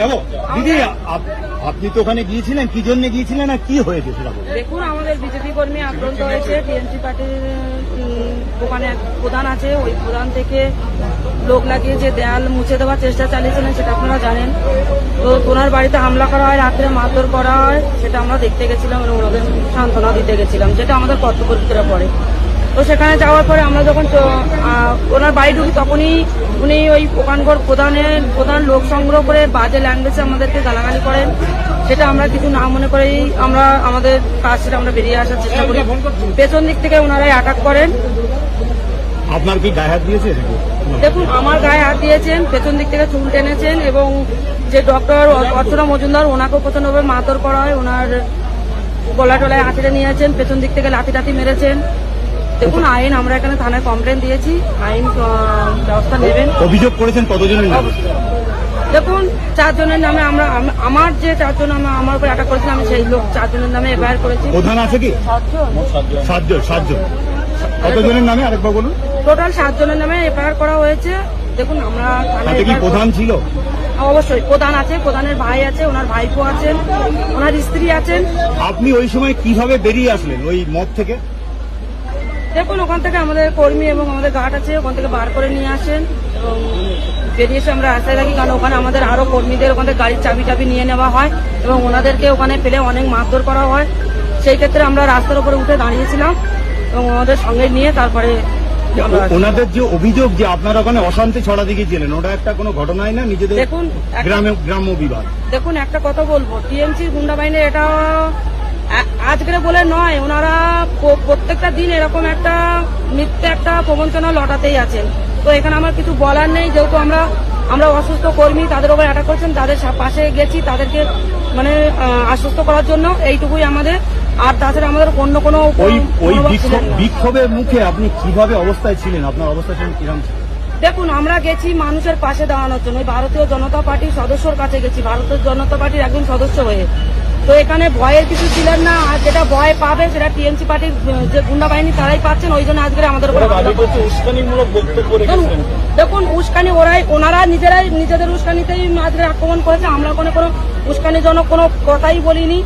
দিদি আপনি তো ওখানে গিয়েছিলেন, কি জন্য গিয়েছিলেন আর কি হয়েছে দেখুন, আমাদের বিজেপি কর্মী আক্রান্ত হয়েছে টিএমসি পার্টির ওখানে প্রধান আছে, ওই প্রধান থেকে লোক লাগিয়ে যে দেয়াল মুছে দেওয়ার চেষ্টা চালিয়েছিলেন, সেটা আপনারা জানেন। তো ওনার বাড়িতে হামলা করা হয়, রাত্রে মারধর করা হয়, সেটা আমরা দেখতে গেছিলাম এবং ওনাদের সান্ত্বনা দিতে গেছিলাম, যেটা আমাদের কর্তব্যের পড়ে। তো সেখানে যাওয়ার পরে আমরা যখন ওনার বাড়ি ঢুকি তখনই উনি ওই ওখানকার প্রধানের প্রধান লোক সংগ্রহ করে বাজে ল্যাঙ্গুয়েজে আমাদেরকে গালাগালি করেন। সেটা আমরা কিছু না মনে করেই আমরা আমাদের কাজ সেটা আমরা বেরিয়ে আসার চেষ্টা করি। পেছন দিক থেকে ওনারাই অ্যাটাক করেন। আপনার কি গায়ে হাত দিয়েছে দেখুন আমার গায়ে হাত দিয়েছেন পেছন দিক থেকে চুল টেনেছেন এবং যে ডক্টর অর্চনা মজুমদার ওনাকেও প্রচন্ডভাবে মারধর করা হয়। ওনার গলা টলায় আঁচড়ে নিয়েছেন পেছন দিক থেকে লাঠি টাঠি মেরেছেন। দেখুন আইন আমরা এখানে থানায় কমপ্লেন দিয়েছি। আইন ব্যবস্থা নেবেন। অভিযোগ করেছেন কতজনের দেখুন চারজনের নামে আমরা আমার যে চারজন আমা- আমার উপর অ্যাটাক করেছিল আমি সেই লোক চারজনের নামে এফআইআর করেছি। প্রধান আছে কি? সাতজন। সাতজন। কতজনের নামে আরেকবার বলুন? টোটাল সাতজনের নামে এফআইআর করা হয়েছে। দেখুন আমরা থানায় কি প্রধান ছিল? অবশ্যই প্রধান আছে প্রধানের ভাই আছে ওনার ভাইপো আছেন ওনার স্ত্রী আছেন। আপনি ওই সময় কীভাবে বেরিয়ে আসলেন ওই মদ থেকে? দেখুন ওখান থেকে আমাদের কর্মী এবং আমাদের গার্ড আছে ওখান থেকে বার করে নিয়ে আসেন এবং বেরিয়ে এসে আমরা রাস্তায় থাকি কারণ ওখানে আমাদের আরও কর্মীদের ওখান থেকে গাড়ির চাবি টাবি নিয়ে নেওয়া হয় এবং ওনাদেরকে ওখানে ফেলে অনেক মারধর করা হয়। সেই ক্ষেত্রে আমরা রাস্তার উপরে উঠে দাঁড়িয়েছিলাম এবং ওনাদের সঙ্গে নিয়ে তারপরে ওনাদের যে অভিযোগ যে আপনারা ওখানে অশান্তি ছড়াতে গিয়েছিলেন ওটা একটা কোনো ঘটনাই না নিজেদের দেখুন গ্রামে গ্রাম্য বিভাগ দেখুন একটা কথা বলব টিএমসির গুন্ডা বাহিনী এটা আজকের বলে নয় ওনারা প্রত্যেকটা দিন এরকম একটা মিথ্যে একটা প্রবঞ্চনা লটাতেই আছেন। তো এখানে আমার কিছু বলার নেই যেহেতু আমরা আমরা অসুস্থ কর্মী তাদের উপর অ্যাটাক করছেন তাদের পাশে গেছি তাদেরকে মানে আশ্বস্ত করার জন্য এইটুকুই আমাদের। আর তাছাড়া আমাদের অন্য কোনো। বিক্ষোভের মুখে আপনি কীভাবে অবস্থায় ছিলেন? আপনার অবস্থা ছিলেন কিরম ছিল? দেখুন আমরা গেছি মানুষের পাশে দাঁড়ানোর জন্য। ভারতীয় জনতা পার্টির সদস্যর কাছে গেছি ভারতীয় জনতা পার্টির একজন সদস্য হয়ে। তো এখানে ভয়ের কিছু ছিলেন না আর যেটা ভয় পাবে সেটা টিএমসি পার্টির যে গুন্ডা বাহিনী তারাই পাচ্ছেন ওই জন্য আজকে আমাদের উপর দেখুন, দেখুন উস্কানি ওরাই ওনারা নিজেরাই নিজেদের উস্কানিতেই আজকে আক্রমণ করেছে আমরা কোনো কোনো উস্কানিজনক কোনো কথাই বলিনি।